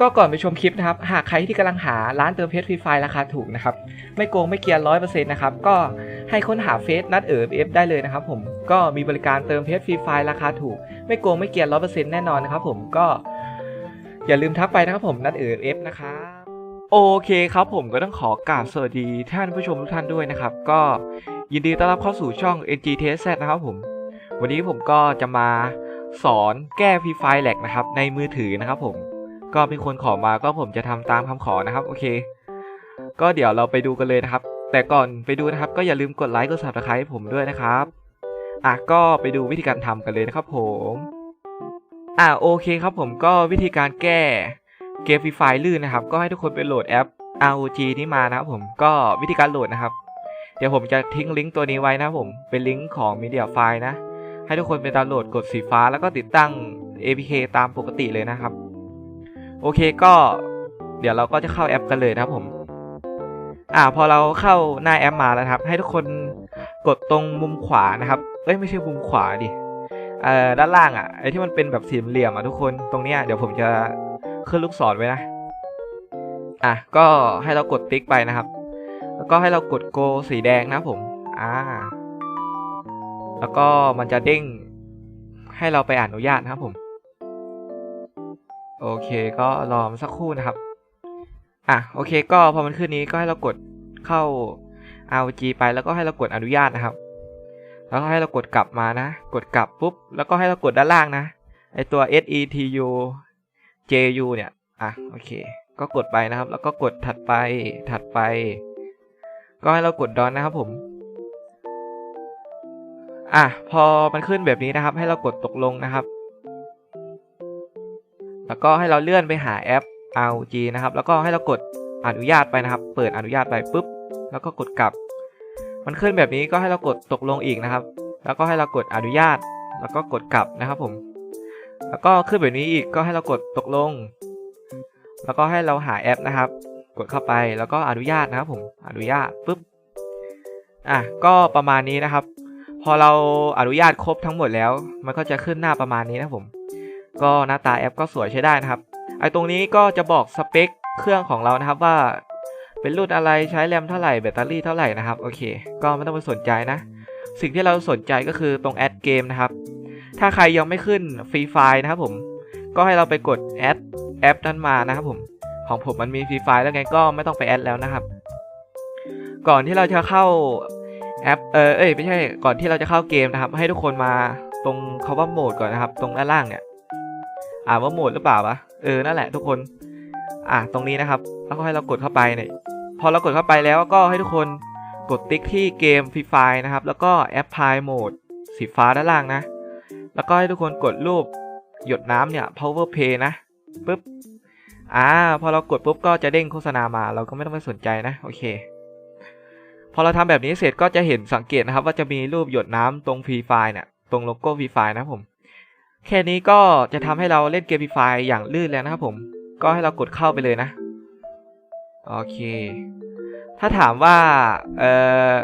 ก็ก่อนไปชมคลิปนะครับ หากใครที่กำลังหาร้านเติมเพชรฟรีไฟล์ราคาถูกนะครับ ไม่โกงไม่เกียร์ร้อยเปอร์เซ็นต์นะครับ ก็ให้ค้นหาเฟซนัดเอ๋อเอฟได้เลยนะครับผม ก็มีบริการเติมเพชรฟรีไฟล์ราคาถูก ไม่โกงไม่เกียร์ร้อยเปอร์เซ็นต์แน่นอนนะครับผมก็อย่าลืมทักไปนะครับผมนัดเอ๋อเอฟนะครับโอเคครับผมก็ต้องขอกราบสวัสดีท่านผู้ชมทุกท่านด้วยนะครับ ก็ยินดีต้อนรับเข้าสู่ช่อง NG t s นะครับผม วันนี้ผมก็จะมาสอนแก้ฟรีไฟล์แหลกนะครับในมือถือนะครับผม ก็มีคนขอมาก็ผมจะทำตามคำขอนะครับโอเค ก็เดี๋ยวเราไปดูกันเลยนะครับ แต่ก่อนไปดูนะครับ ก็อย่าลืมกดไลค์กด subscribe ให้ผมด้วยนะครับอะก็ไปดูวิธีการทำกันเลยนะครับผมอะโอเคครับผมก็วิธีการแก้เกมฟรีไฟล์ลื่นนะครับ ก็ให้ทุกคนไปโหลดแอป ROG นี้มานะครับผมก็วิธีการโหลดนะครับ เดี๋ยวผมจะทิ้งลิงก์ตัวนี้ไว้นะครับผมเป็นลิงก์ของ Media File นะ ให้ทุกคนไปดาวน์โหลดกดสีฟ้าแล้วก็ติดตั้ง APK ตามปกติเลยนะครับ โอเคก็เดี๋ยวเราก็จะเข้าแอปกันเลยนะครับผม อ่าพอเราเข้าหน้าแอปมาแล้วครับ ให้ทุกคนกดตรงมุมขวานะครับเอ้ยไม่ใช่มุมขวาดิเอ่อด้านล่างอะไอ้ที่มันเป็นแบบสี่เหลี่ยมอะทุกคนตรงเนี้ยเดี๋ยวผมจะขึ้นลูกศรไว้นะอะก็ให้เรากดติ๊กไปนะครับ แล้วก็ให้เรากดโกสีแดงนะครับผมอ่าแล้วก็มันจะเด้งให้เราไปอนุญาตนะครับผม โอเคก็รอมสักครู่นะครับ อะโอเค ก็พอมันขึ้นนี้ก็ให้เรากดเข้า RG ไปแล้วก็ให้เรากดอนุญาตนะครับ แล้วก็ให้เรากดกลับมานะ กดกลับปุ๊บ แล้วก็ให้เรากดด้านล่างนะ ไอตัว SETU JU เนี่ย อะโอเค ก็กดไปนะครับ แล้วก็กดถัดไป ถัดไป ก็ให้เรากดดอนนะครับผม อะพอมันขึ้นแบบนี้นะครับ ให้เรากดตกลงนะครับ ก็ให้เราเลื่อนไปหาแอป ROG นะครับ แล้วก็ให้เรากดอนุญาตไปนะครับ เปิดอนุญาตไปปุ๊บ แล้วก็กดกลับ มันขึ้นแบบนี้ก็ให้เรากดตกลงอีกนะครับ แล้วก็ให้เรากดอนุญาต แล้วก็กดกลับนะครับผม แล้วก็ขึ้นแบบนี้อีกก็ให้เรากดตกลง แล้วก็ให้เราหาแอปนะครับ กดเข้าไปแล้วก็อนุญาตนะครับผม อนุญาตปุ๊บ อะ ก็ประมาณนี้นะครับ พอเราอนุญาตครบทั้งหมดแล้ว มันก็จะขึ้นหน้าประมาณนี้นะผม ก็หน้าตาแอปก็สวยใช้ได้นะครับ ไอตรงนี้ก็จะบอกสเปคเครื่องของเรานะครับว่า เป็นรุ่นอะไรใช้แรมเท่าไหร่แบตเตอรี่เท่าไหร่นะครับโอเค ก็ไม่ต้องไปสนใจนะ สิ่งที่เราสนใจก็คือตรงแอดเกมนะครับ ถ้าใครยังไม่ขึ้นฟรีไฟล์นะครับผมก็ให้เราไปกดแอดแอปนั้นมานะครับผมของผมมันมีฟรีไฟล์แล้วไงก็ไม่ต้องไปแอดแล้วนะครับ ก่อนที่เราจะเข้าแอปเออเอ้ยไม่ใช่ก่อนที่เราจะเข้าเกมนะครับ ให้ทุกคนมาตรงคาว่าโหมดก่อนนะครับ ตรงด้านล่างเนี่ย อ่านว่าโหมดหรือเปล่าวะเออนั่นแหละทุกคน อะตรงนี้นะครับ แล้วก็ให้เรากดเข้าไปเนี่ยพอเรากดเข้าไปแล้วก็ให้ทุกคนกดติ๊กที่เกมฟรีไฟนะครับ แล้วก็แอปพลายโหมดสีฟ้าด้านล่างนะ แล้วก็ให้ทุกคนกดรูปหยดน้ำเนี่ย power play นะปุ๊บอ่าพอเรากดปุ๊บก็จะเด้งโฆษณามา เราก็ไม่ต้องไปสนใจนะ โอเค พอเราทำแบบนี้เสร็จก็จะเห็นสังเกตนะครับ ว่าจะมีรูปหยดน้ำตรงฟรีไฟเนี่ยตรงโลโก้ฟรีไฟนะผม แค่นี้ก็จะทำให้เราเล่นเกมฟรีไฟล์อย่างลื่นแล้วนะครับผม ก็ให้เรากดเข้าไปเลยนะ โอเค ถ้าถามว่า เอ่อ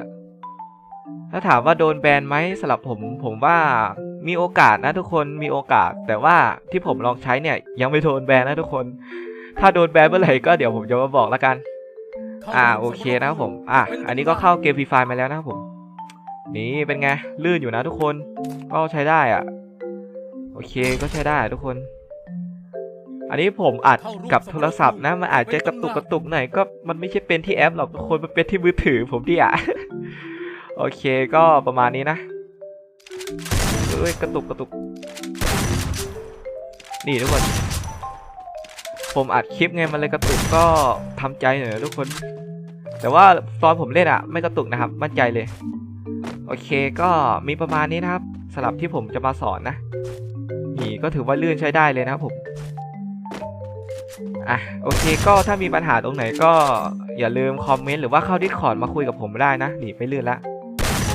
ถ้าถามว่าโดนแบนไหมสำหรับผม ผมว่ามีโอกาสนะทุกคน มีโอกาส แต่ว่าที่ผมลองใช้เนี่ย ยังไม่โดนแบนนะทุกคน ถ้าโดนแบนเมื่อไหร่ก็เดี๋ยวผมจะมาบอกแล้วกัน อ่า โอเคนะครับผม อะ อันนี้ก็เข้าเกมฟรีไฟล์มาแล้วนะครับผม นี่เป็นไง ลื่นอยู่นะทุกคน ก็ใช้ได้อะ โอเคก็ใช้ได้ทุกคน อันนี้ผมอัดกับโทรศัพท์นะ มันอาจจะกระตุกกระตุกหน่อยก็มันไม่ใช่เป็นที่แอปหรอกทุกคนมันเป็นที่มือถือผมดิอะโอเคก็ประมาณนี้นะเอ้ยกระตุกกระตุก นี่ทุกคน ผมอัดคลิปไงมันเลยกระตุกก็ทำใจหน่อยนะทุกคน แต่ว่าตอนผมเล่นอะ ไม่กระตุกนะครับ มั่นใจเลย โอเคก็มีประมาณนี้นะครับสำหรับที่ผมจะมาสอนนะ นี่ก็ถือว่าลื่นใช้ได้เลยนะครับผมอะโอเคก็ถ้ามีปัญหาตรงไหนก็อย่าลืมคอมเมนต์หรือว่าเข้าดิสคอร์ดมาคุยกับผมได้นะนี่ไม่ลื่นละ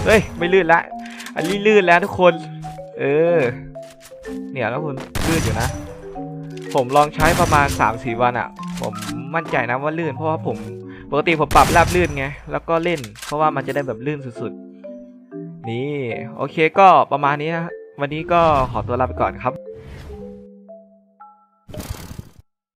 เฮ้ยไม่ลื่นละอันนี้ลื่นแล้วทุกคน เออ เนี่ยแล้วคุณลื่นอยู่นะ ผมลองใช้ประมาณ3-4วันอะ่ะ ผมมั่นใจนะว่าลื่น เพราะว่าผมปกติผมปรับราบลื่นไงแล้วก็เล่น เพราะว่ามันจะได้แบบลื่นสุดๆ นี่โอเคก็ประมาณนี้นะ วันนี้ก็ขอตัวลาไปก่อนครับ